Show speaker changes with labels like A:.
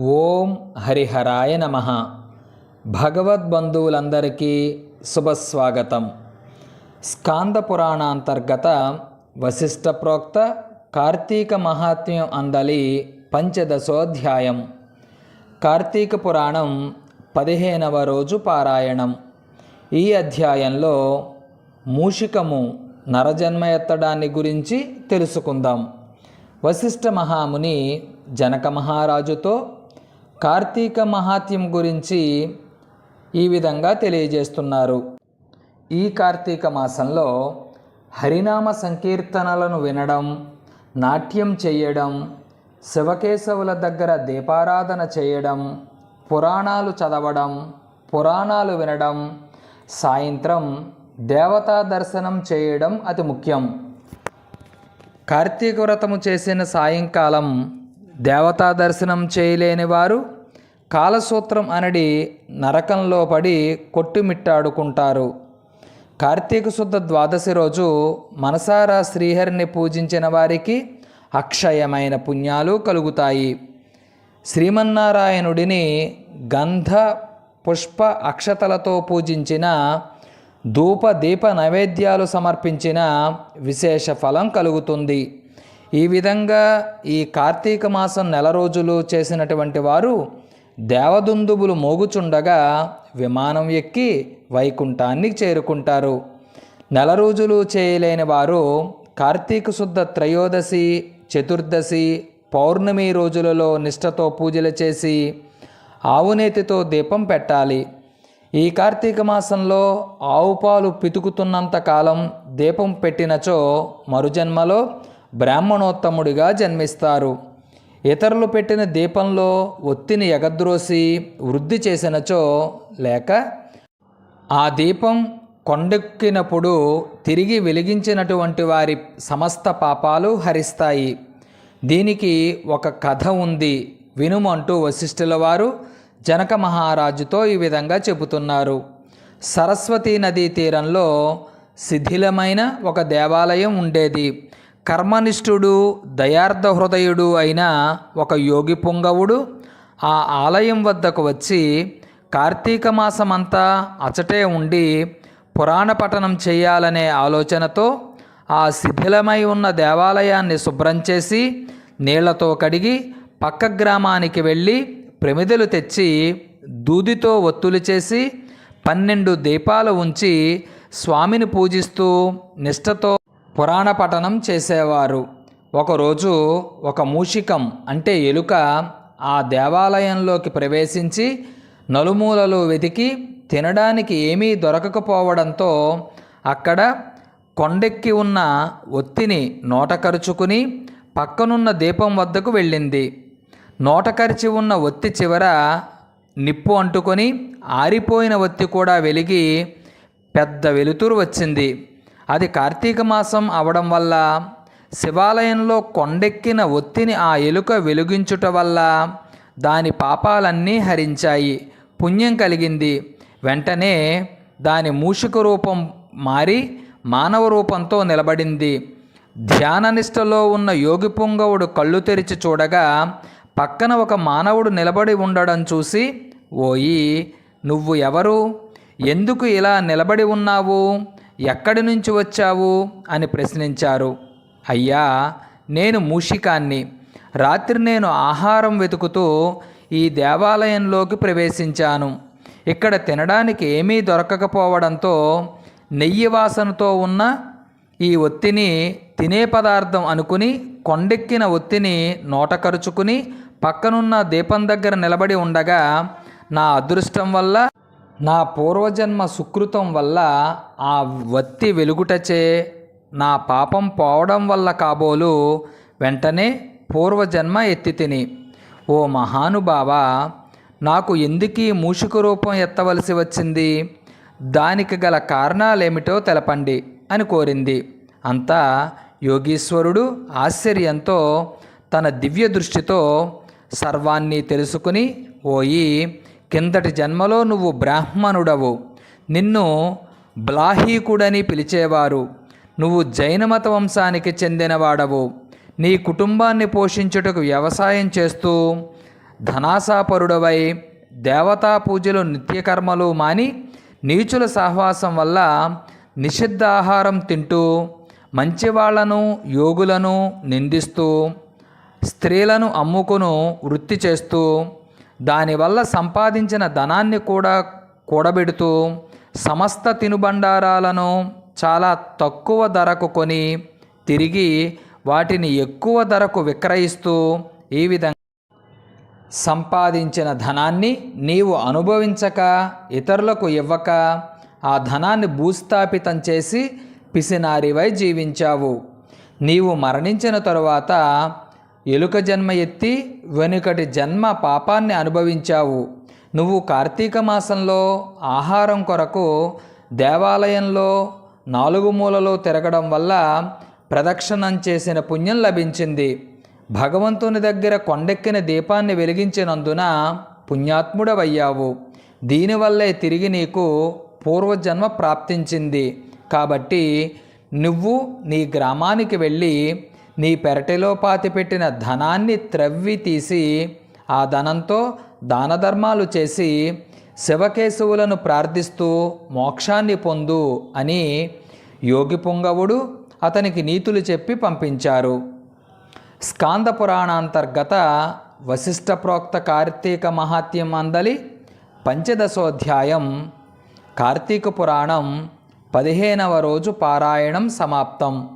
A: ఓం హరిహరాయ నమ. భగవద్బంధువులందరికీ శుభస్వాగతం. స్కాంద పురాణాంతర్గత వశిష్ఠ ప్రోక్త కార్తీక మహాత్మ్యం అందలి పంచదశోధ్యాయం. కార్తీక పురాణం పదిహేనవ రోజు పారాయణం. ఈ అధ్యాయంలో మూషికము నరజన్మ ఎత్తడాన్ని గురించి తెలుసుకుందాం. వశిష్ఠ మహాముని జనక మహారాజుతో కార్తీక మహాత్యం గురించి ఈ విధంగా తెలియజేస్తున్నారు. ఈ కార్తీక మాసంలో హరినామ సంకీర్తనలను వినడం నాట్యం చేయడం శివకేశవుల దగ్గర దీపారాధన చేయడం పురాణాలు చదవడం పురాణాలు వినడం సాయంత్రం దేవతా దర్శనం చేయడం అతి ముఖ్యం. కార్తీక వ్రతము చేసిన సాయంకాలం దేవతా దర్శనం చేయలేని వారు కాలసూత్రం అనడి నరకంలో పడి కొట్టుమిట్టాడుకుంటారు. కార్తీక శుద్ధ ద్వాదశి రోజు మనసారా శ్రీహరిని పూజించిన వారికి అక్షయమైన పుణ్యాలు కలుగుతాయి. శ్రీమన్నారాయణుడిని గంధ పుష్ప అక్షతలతో పూజించిన ధూప దీప నైవేద్యాలు సమర్పించిన విశేష ఫలం కలుగుతుంది. ఈ విధంగా ఈ కార్తీక మాసం నెల రోజులు చేసినటువంటి వారు దేవదుందుబులు మోగుచుండగా విమానం ఎక్కి వైకుంఠాన్ని చేరుకుంటారు. నెల రోజులు చేయలేని వారు కార్తీక శుద్ధ త్రయోదశి చతుర్దశి పౌర్ణమి రోజులలో నిష్ఠతో పూజలు చేసి ఆవునేతితో దీపం పెట్టాలి. ఈ కార్తీక మాసంలో ఆవు పాలు పితుకుతున్నంత కాలం దీపం పెట్టినచో మరుజన్మలో బ్రాహ్మణోత్తముడిగా జన్మిస్తారు. ఇతరులు పెట్టిన దీపంలో ఒత్తిని ఎగద్రోసి వృద్ధి చేసినచో లేక ఆ దీపం కొండెక్కినప్పుడు తిరిగి వెలిగించినటువంటి వారి సమస్త పాపాలు హరిస్తాయి. దీనికి ఒక కథ ఉంది. వినుమంటూ వశిష్ఠుల వారు జనక మహారాజుతో ఈ విధంగా చెబుతున్నారు. సరస్వతీ నదీ తీరంలో శిథిలమైన ఒక దేవాలయం ఉండేది. కర్మనిష్ఠుడు దయార్థ హృదయుడు అయిన ఒక యోగి పుంగవుడు ఆ ఆలయం వద్దకు వచ్చి కార్తీక మాసమంతా అచటే ఉండి పురాణ పఠనం చేయాలనే ఆలోచనతో ఆ శిథిలమై ఉన్న దేవాలయాన్ని శుభ్రం చేసి నీళ్ళతో కడిగి పక్క గ్రామానికి వెళ్ళి ప్రమిదలు తెచ్చి దూదితో ఒత్తులు చేసి పన్నెండు దీపాలు ఉంచి స్వామిని పూజిస్తూ నిష్ఠతో పురాణ పఠనం చేసేవారు. ఒకరోజు ఒక మూషికం అంటే ఎలుక ఆ దేవాలయంలోకి ప్రవేశించి నలుమూలలు వెతికి తినడానికి ఏమీ దొరకకపోవడంతో అక్కడ కొండెక్కి ఉన్న ఒత్తిని నోటకరుచుకుని పక్కనున్న దీపం వద్దకు వెళ్ళింది. నోటకరిచి ఉన్న ఒత్తి చివర నిప్పు అంటుకొని ఆరిపోయిన ఒత్తి కూడా వెలిగి పెద్ద వెలుతురు వచ్చింది. అది కార్తీక మాసం అవడం వల్ల శివాలయంలో కొండెక్కిన ఒత్తిని ఆ ఎలుక వెలిగించుట వల్ల దాని పాపాలన్నీ హరించాయి. పుణ్యం కలిగింది. వెంటనే దాని మూషిక రూపం మారి మానవ రూపంతో నిలబడింది. ధ్యాననిష్టలో ఉన్న యోగి పుంగవుడు కళ్ళు తెరిచి చూడగా పక్కన ఒక మానవుడు నిలబడి ఉండడం చూసి ఓయి నువ్వు ఎవరు? ఎందుకు ఇలా నిలబడి ఉన్నావు? ఎక్కడి నుంచి వచ్చావు? అని ప్రశ్నించారు. అయ్యా నేను మూషికాన్ని. రాత్రి నేను ఆహారం వెతుకుతూ ఈ దేవాలయంలోకి ప్రవేశించాను. ఇక్కడ తినడానికి ఏమీ దొరకకపోవడంతో నెయ్యి వాసనతో ఉన్న ఈ ఒత్తిని తినే పదార్థం అనుకుని కొండెక్కిన ఒత్తిని నోటకరుచుకుని పక్కనున్న దీపం దగ్గర నిలబడి ఉండగా నా అదృష్టం వల్ల నా పూర్వజన్మ సుకృతం వల్ల ఆ వత్తి వెలుగుటచే నా పాపం పోవడం వల్ల కాబోలు వెంటనే పూర్వజన్మ ఎత్తి తిని ఓ మహానుభావ నాకు ఎందుకీ మూషిక రూపం ఎత్తవలసి వచ్చింది? దానికి గల కారణాలేమిటో తెలపండి అని కోరింది. అంతా యోగీశ్వరుడు ఆశ్చర్యంతో తన దివ్య దృష్టితో సర్వాన్ని తెలుసుకుని ఓయి కిందటి జన్మలో నువ్వు బ్రాహ్మణుడవు. నిన్ను బ్లాహీకుడని పిలిచేవారు. నువ్వు జైనమత వంశానికి చెందినవాడవు. నీ కుటుంబాన్ని పోషించుటకు వ్యవసాయం చేస్తూ ధనాసాపరుడవై దేవతా పూజలు నిత్యకర్మలు మాని నీచుల సహవాసం వల్ల నిషిద్ధ ఆహారం తింటూ మంచివాళ్ళను యోగులను నిందిస్తూ స్త్రీలను అమ్ముకును వృత్తి చేస్తూ దానివల్ల సంపాదించిన ధనాన్ని కూడా కూడబెడుతూ సమస్త తినుబండారాలను చాలా తక్కువ ధరకు కొని తిరిగి వాటిని ఎక్కువ ధరకు విక్రయిస్తూ ఈ విధంగా సంపాదించిన ధనాన్ని నీవు అనుభవించక ఇతరులకు ఇవ్వక ఆ ధనాన్ని భూస్థాపితం చేసి పిసినారివై జీవించావు. నీవు మరణించిన తరువాత ఎలుక జన్మ ఎత్తి వెనుకటి జన్మ పాపాన్ని అనుభవించావు. నువ్వు కార్తీక మాసంలో ఆహారం కొరకు దేవాలయంలో నాలుగు మూలలో తిరగడం వల్ల ప్రదక్షిణం చేసిన పుణ్యం లభించింది. భగవంతుని దగ్గర కొండెక్కిన దీపాన్ని వెలిగించినందున పుణ్యాత్ముడవయ్యావు. దీనివల్లే తిరిగి నీకు పూర్వజన్మ ప్రాప్తించింది. కాబట్టి నువ్వు నీ గ్రామానికి వెళ్ళి నీ పెరటిలో పాతిపెట్టిన ధనాన్ని త్రవ్వి తీసి ఆ ధనంతో దానధర్మాలు చేసి శివకేశవులను ప్రార్థిస్తూ మోక్షాన్ని పొందు అని యోగి పుంగవుడు అతనికి నీతులు చెప్పి పంపించారు. స్కాంద పురాణాంతర్గత వశిష్ఠ ప్రోక్త కార్తీక మహాత్యం అందలి పంచదశోధ్యాయం కార్తీక పురాణం పదిహేనవ రోజు పారాయణం సమాప్తం.